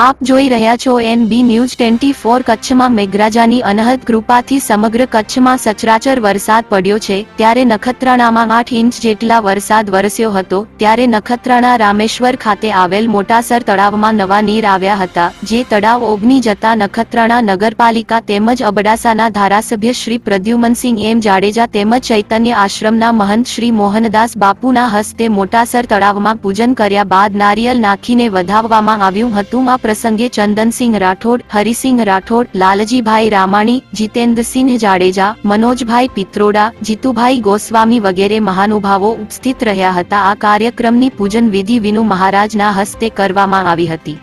આપ જોઈ રહ્યા છો એનબી ન્યૂઝ ટ્વેન્ટી ફોર કચ્છમાં મેઘરાજાની અનહદ કૃપાથી સમગ્ર કચ્છમાં સચરાચર વરસાદ પડ્યો છે. ત્યારે નખત્રાણામાં આઠ ઇંચ જેટલા વરસાદ વરસ્યો હતો. ત્યારે નખત્રાણા રામેશ્વર ખાતે આવેલ મોટાસર તળાવમાં નવા નીર આવ્યા હતા. જે તળાવ ઓગની જતા નખત્રાણા નગરપાલિકા તેમજ અબડાસાના ધારાસભ્ય શ્રી પ્રદ્યુમનસિંહ એમ જાડેજા તેમજ ચૈતન્ય આશ્રમના મહંત શ્રી મોહનદાસ બાપુના હસ્તે મોટાસર તળાવમાં પૂજન કર્યા બાદ નારિયેલ નાખીને વધાવવામાં આવ્યું હતું. પ્રસંગે ચંદનસિંહ રાઠોડ, હરિસિંહ રાઠોડ, લાલજીભાઈ રામાણી, જીતેન્દ્રસિંહ જાડેજા, મનોજભાઈ પિત્રોડા, જીતુભાઈ ગોસ્વામી વગેરે મહાનુભાવો ઉપસ્થિત રહ્યા હતા. આ કાર્યક્રમની પૂજન વિધિ વિનુ મહારાજના હસ્તે કરવામાં આવી હતી.